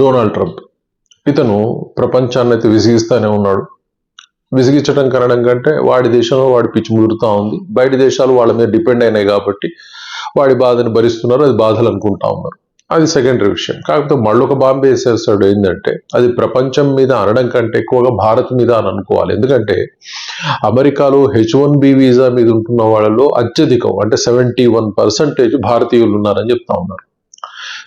Donald Trump. ఇతను ప్రపంచాన్ని అయితే విసిగిస్తూనే ఉన్నాడు. విసిగించడం కారణం కంటే వాడి దేశంలో వాడి పిచ్చి ముదురుతూ ఉంది. బయట దేశాలు వాళ్ళ మీద డిపెండ్ అయినాయి కాబట్టి వాడి బాధని భరిస్తున్నారు అది బాధలు అనుకుంటా ఉన్నారు. అది సెకండరీ విషయం. కాకపోతే మళ్ళొక బాంబే వేసేస్తాడు ఏంటంటే అది ప్రపంచం మీద అనడం కంటే ఎక్కువగా భారత్ మీద అని అనుకోవాలి. ఎందుకంటే అమెరికాలో హెచ్ వన్ బి వీసా మీద ఉంటున్న వాళ్ళలో అత్యధికం అంటే సెవెంటీ వన్ పర్సెంటేజ్ భారతీయులు ఉన్నారని చెప్తా ఉన్నారు.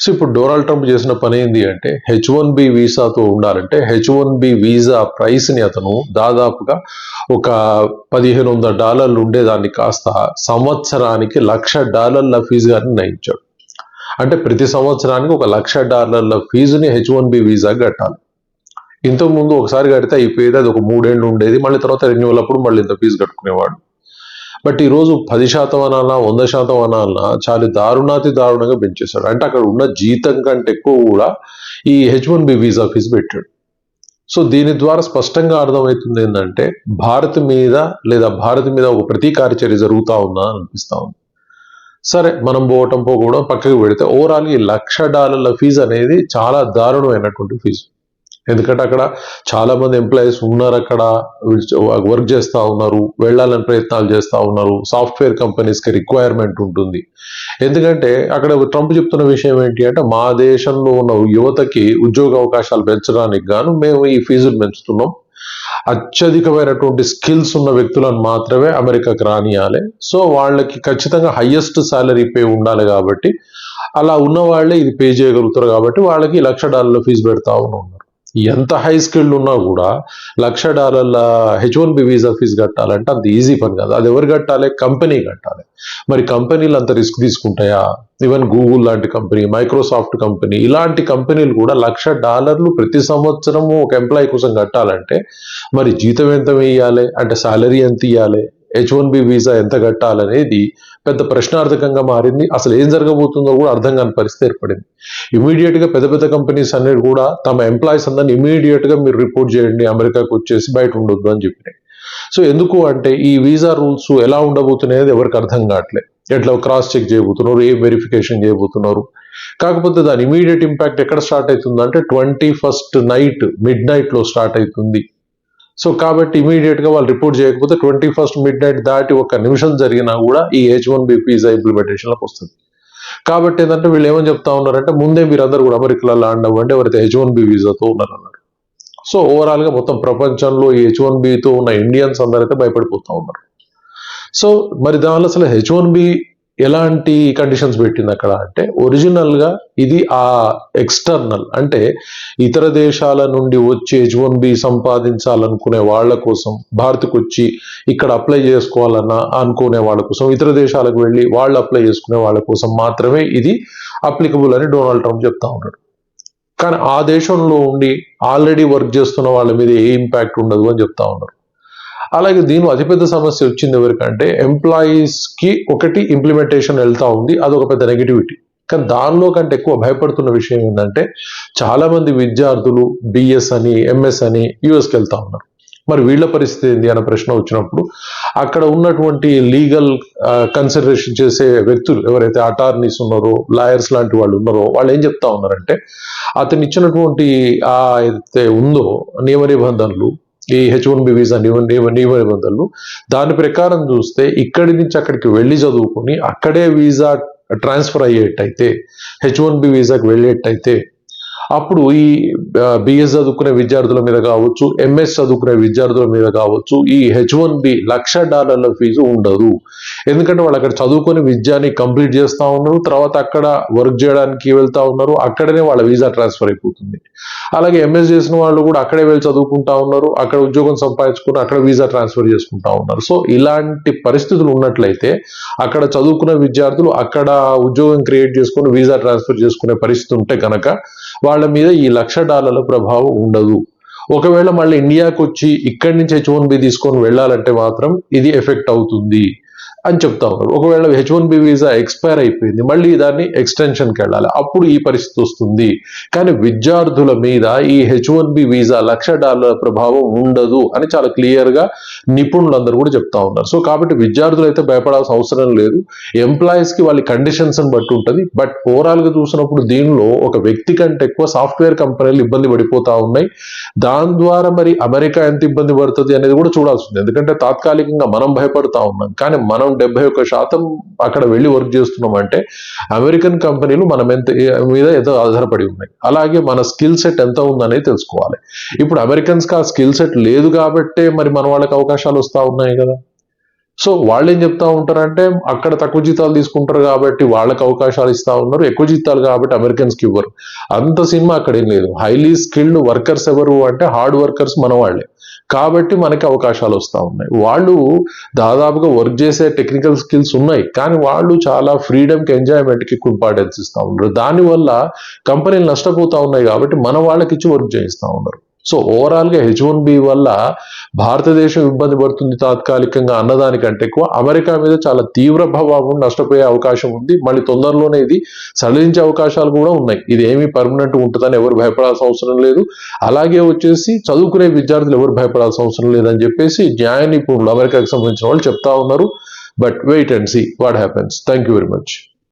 సో ఇప్పుడు డొనాల్డ్ ట్రంప్ చేసిన పని ఏంటి అంటే హెచ్ వన్ బి వీసాతో ఉండాలంటే హెచ్ వన్ బి వీసా ప్రైస్ని అతను దాదాపుగా ఒక పదిహేను వందల డాలర్లు ఉండేదాన్ని కాస్త సంవత్సరానికి లక్ష డాలర్ల ఫీజుగా నిర్ణయించాడు అంటే ప్రతి సంవత్సరానికి ఒక లక్ష డాలర్ల ఫీజుని హెచ్ వన్ బి వీసా కట్టాలి. ఇంతకు ముందు ఒకసారి కడితే అయిపోయేది అది ఒక మూడేళ్ళు ఉండేది మళ్ళీ తర్వాత రెన్యువల్ అప్పుడు మళ్ళీ ఇంత ఫీజు కట్టుకునేవాడు. బట్ ఈ రోజు పది శాతం అనాలన్నా వంద శాతం అనాలన్నా చాలా దారుణాతి దారుణంగా పెంచేశాడు. అంటే అక్కడ ఉన్న జీతం కంటే ఎక్కువ కూడా ఈ H one B visa fee పెట్టాడు. సో దీని ద్వారా స్పష్టంగా అర్థమవుతుంది ఏంటంటే భారత్ మీద లేదా భారత్ మీద ఒక ప్రతీకార చర్య జరుగుతూ ఉందా అనిపిస్తా ఉంది. సరే మనం పోవటం పోకూడదు పక్కకు పెడితే ఓవరాల్ ఈ లక్ష డాలర్ల ఫీజు అనేది చాలా దారుణమైనటువంటి ఫీజు. ఎందుకంటే అక్కడ చాలా మంది ఎంప్లాయీస్ ఉన్నారు అక్కడ వర్క్ చేస్తూ ఉన్నారు వెళ్ళాలని ప్రయత్నాలు చేస్తూ ఉన్నారు. సాఫ్ట్వేర్ కంపెనీస్కి రిక్వైర్మెంట్ ఉంటుంది. ఎందుకంటే అక్కడ ట్రంప్ చెప్తున్న విషయం ఏంటి అంటే మా దేశంలో ఉన్న యువతకి ఉద్యోగ అవకాశాలు పెంచడానికి గాను మేము ఈ ఫీజులు పెంచుతున్నాం. అత్యధికమైనటువంటి స్కిల్స్ ఉన్న వ్యక్తులను మాత్రమే అమెరికాకి రానియాలి. సో వాళ్ళకి ఖచ్చితంగా హయ్యెస్ట్ శాలరీ పే ఉండాలి కాబట్టి అలా ఉన్న వాళ్ళే ఇది పే చేయగలుగుతారు కాబట్టి వాళ్ళకి లక్ష డాలర్ల ఫీజు పెడతా ఉన్నారు. ఎంత హై స్కిల్డ్ ఉన్నా కూడా లక్ష డాలర్ల H one B visa fee కట్టాలంటే అంత ఈజీ పని కాదు. అది ఎవరు కట్టాలి? కంపెనీ కట్టాలి. మరి కంపెనీలు అంత రిస్క్ తీసుకుంటాయా? ఈవెన్ గూగుల్ లాంటి కంపెనీ మైక్రోసాఫ్ట్ కంపెనీ ఇలాంటి కంపెనీలు కూడా లక్ష డాలర్లు ప్రతి సంవత్సరము ఒక ఎంప్లాయీ కోసం కట్టాలంటే మరి జీతం ఎంత వేయాలి అంటే సాలరీ ఎంత ఇవ్వాలి హెచ్ వన్ బి వీసా ఎంత కట్టాలనేది పెద్ద ప్రశ్నార్థకంగా మారింది. అసలు ఏం జరగబోతుందో కూడా అర్థం కాని పరిస్థితి ఏర్పడింది. ఇమీడియట్గా పెద్ద పెద్ద కంపెనీస్ అనేవి కూడా తమ ఎంప్లాయీస్ అందరిని ఇమీడియట్గా మీరు రిపోర్ట్ చేయండి అమెరికాకు వచ్చేసి బయట ఉండొద్దు అని చెప్పినాయి. సో ఎందుకు అంటే ఈ వీసా రూల్స్ ఎలా ఉండబోతున్నాయి ఎవరికి అర్థం కావట్లేదు ఎట్లా క్రాస్ చెక్ చేయబోతున్నారు ఏ వెరిఫికేషన్ చేయబోతున్నారు. కాకపోతే దాని ఇమీడియట్ ఇంపాక్ట్ ఎక్కడ స్టార్ట్ అవుతుంది అంటే ట్వంటీ ఫస్ట్ నైట్ మిడ్ నైట్లో స్టార్ట్ అవుతుంది. సో కాబట్టి ఇమీడియట్గా వాళ్ళు రిపోర్ట్ చేయకపోతే ట్వంటీ ఫస్ట్ మిడ్ నైట్ దాటి ఒక నిమిషం జరిగినా కూడా ఈ హెచ్ వన్ బి వీసా ఇంప్లిమెంటేషన్లోకి వస్తుంది. కాబట్టి ఏంటంటే వీళ్ళు ఏమని చెప్తా ఉన్నారంటే ముందే మీరందరూ కూడా అమెరికాలో ల్యాండ్ అవ్వండి ఎవరైతే హెచ్ వన్ బి వీసాతో ఉన్నారన్నారు సో ఓవరాల్గా మొత్తం ప్రపంచంలో ఈ హెచ్ వన్ బితో ఉన్న ఇండియన్స్ అందరైతే భయపడిపోతా ఉన్నారు. సో మరి దానివల్ల అసలు హెచ్ వన్ బి ఎలాంటి కండిషన్స్ పెట్టింది అక్కడ అంటే ఒరిజినల్గా ఇది ఆ ఎక్స్టర్నల్ అంటే ఇతర దేశాల నుండి వచ్చి హెచ్ వన్ బి సంపాదించాలనుకునే వాళ్ళ కోసం భారత్కు వచ్చి ఇక్కడ అప్లై చేసుకోవాలన్నా అనుకునే వాళ్ళ కోసం ఇతర దేశాలకు వెళ్ళి వాళ్ళు అప్లై చేసుకునే వాళ్ళ కోసం మాత్రమే ఇది అప్లికబుల్ అని డొనాల్డ్ ట్రంప్ చెప్తా ఉన్నాడు. కానీ ఆ దేశంలో ఉండి ఆల్రెడీ వర్క్ చేస్తున్న వాళ్ళ మీద ఏ ఇంపాక్ట్ ఉండదు అని చెప్తా ఉన్నారు అలాగే దీనిలో అతిపెద్ద సమస్య వచ్చింది ఎవరికంటే ఎంప్లాయీస్కి ఒకటి ఇంప్లిమెంటేషన్ వెళ్తా ఉంది అదొక పెద్ద నెగిటివిటీ కానీ దానిలో కంటే ఎక్కువ భయపడుతున్న విషయం ఏంటంటే చాలా మంది విద్యార్థులు బిఎస్ అని ఎంఎస్ అని యుఎస్కి వెళ్తా ఉన్నారు. మరి వీళ్ళ పరిస్థితి ఏంటి అనే ప్రశ్న వచ్చినప్పుడు అక్కడ ఉన్నటువంటి లీగల్ కన్సిడరేషన్ చేసే వ్యక్తులు ఎవరైతే అటార్నీస్ ఉన్నారో లాయర్స్ లాంటి వాళ్ళు ఉన్నారో వాళ్ళు ఏం చెప్తా ఉన్నారంటే అతను ఇచ్చినటువంటి ఆ ఏదైతే ఉందో నియమ నిబంధనలు ఈ హెచ్ వన్ బి వీసా నిబంధనలు. దాని ప్రకారం చూస్తే ఇక్కడి నుంచి అక్కడికి వెళ్ళి చదువుకొని అక్కడే వీసా ట్రాన్స్ఫర్ అయ్యేటైతే హెచ్ వన్ బి వీసాకి వెళ్ళేటైతే అప్పుడు ఈ బిఎస్ చదువుకునే విద్యార్థుల మీద కావచ్చు ఎంఎస్ చదువుకునే విద్యార్థుల మీద కావచ్చు ఈ హెచ్ వన్ బి లక్ష డాలర్ల ఫీజు ఉండదు. ఎందుకంటే వాళ్ళు అక్కడ చదువుకొని విద్యాని కంప్లీట్ చేస్తా ఉన్నారు తర్వాత అక్కడ వర్క్ చేయడానికి వెళ్తా ఉన్నారు అక్కడనే వాళ్ళ వీసా ట్రాన్స్ఫర్ అయిపోతుంది. అలాగే ఎంఎస్ చేసిన వాళ్ళు కూడా అక్కడే వెళ్ళి చదువుకుంటా ఉన్నారు అక్కడ ఉద్యోగం సంపాదించుకుని అక్కడ వీసా ట్రాన్స్ఫర్ చేసుకుంటా ఉన్నారు. సో ఇలాంటి పరిస్థితులు ఉన్నట్లయితే అక్కడ చదువుకున్న విద్యార్థులు అక్కడ ఉద్యోగం క్రియేట్ చేసుకుని వీసా ట్రాన్స్ఫర్ చేసుకునే పరిస్థితి ఉంటే కనుక వాళ్ళ మీద ఈ లక్ష డాలర్ల ప్రభావం ఉండదు. ఒకవేళ మళ్ళీ ఇండియాకు వచ్చి ఇక్కడి నుంచి హెచ్ వన్ బి తీసుకొని వెళ్ళాలంటే మాత్రం ఇది ఎఫెక్ట్ అవుతుంది. అని చెప్తా ఉన్నారు ఒకవేళ H one B visa expire అయిపోయింది మళ్ళీ దాన్ని ఎక్స్టెన్షన్కి వెళ్ళాలి. అప్పుడు ఈ పరిస్థితి వస్తుంది. కానీ విద్యార్థుల మీద ఈ H one B visa lakh డాలర్ల ప్రభావం ఉండదు అని చాలా క్లియర్గా నిపుణులందరూ కూడా చెప్తా ఉన్నారు. సో కాబట్టి విద్యార్థులు అయితే భయపడాల్సిన అవసరం లేదు. ఎంప్లాయీస్కి వాళ్ళ కండిషన్స్ని బట్టి ఉంటుంది. బట్ ఓవరాల్గా చూసినప్పుడు దీనిలో ఒక వ్యక్తి కంటే ఎక్కువ సాఫ్ట్వేర్ కంపెనీలు ఇబ్బంది పడిపోతా ఉన్నాయి. దాని ద్వారా మరి అమెరికా ఎంత ఇబ్బంది పడుతుంది అనేది కూడా చూడాల్సి ఉంది. ఎందుకంటే తాత్కాలికంగా మనం భయపడతా ఉన్నాం. కానీ మనం డెబ్బై ఒక్క శాతం అక్కడ వెళ్ళి వర్క్ చేస్తున్నామంటే అమెరికన్ కంపెనీలు మనం ఎంత మీద ఎంతో ఆధారపడి ఉన్నాయి. అలాగే మన స్కిల్ సెట్ ఎంత ఉందనేది తెలుసుకోవాలి. ఇప్పుడు అమెరికన్స్కి ఆ స్కిల్ సెట్ లేదు కాబట్టే మరి మన వాళ్ళకి అవకాశాలు వస్తూ ఉన్నాయి కదా. సో వాళ్ళు ఏం చెప్తా ఉంటారంటే అక్కడ తక్కువ జీతాలు తీసుకుంటారు కాబట్టి వాళ్ళకి అవకాశాలు ఇస్తా ఉన్నారు. ఎక్కువ జీతాలు కాబట్టి అమెరికన్స్కి ఇవ్వరు. అంత సినిమా అక్కడ ఏం లేదు. హైలీ స్కిల్డ్ వర్కర్స్ ఎవరు అంటే హార్డ్ వర్కర్స్ మన వాళ్ళే. కాబట్టి మనకి అవకాశాలు వస్తూ ఉన్నాయి. వాళ్ళు దాదాపుగా వర్క్ చేసే టెక్నికల్ స్కిల్స్ ఉన్నాయి. కానీ వాళ్ళు చాలా ఫ్రీడమ్కి ఎంజాయ్మెంట్కి ఎక్కువ ఇంపార్టెన్స్ ఇస్తూ ఉన్నారు. దానివల్ల కంపెనీలు నష్టపోతూ ఉన్నాయి కాబట్టి మన వాళ్ళకి ఇచ్చి వర్క్ చేయిస్తూ ఉన్నారు. సో ఓవరాల్గా హెచ్ వన్ బి వల్ల భారతదేశం ఇబ్బంది పడుతుంది తాత్కాలికంగా అన్నదానికంటే ఎక్కువ. అమెరికా మీద చాలా తీవ్ర ప్రభావం నష్టపోయే అవకాశం ఉంది. మళ్ళీ తొందరలోనే ఇది సడలించే అవకాశాలు కూడా ఉన్నాయి. ఇది ఏమీ పర్మనెంట్ ఉంటుందని ఎవరు భయపడాల్సిన అవసరం లేదు. అలాగే వచ్చేసి చదువుకునే విద్యార్థులు ఎవరు భయపడాల్సిన అవసరం లేదని చెప్పేసి న్యాయ నిపుణులు అమెరికాకి సంబంధించిన వాళ్ళు చెప్తా ఉన్నారు. But wait and see what happens. Thank you very much.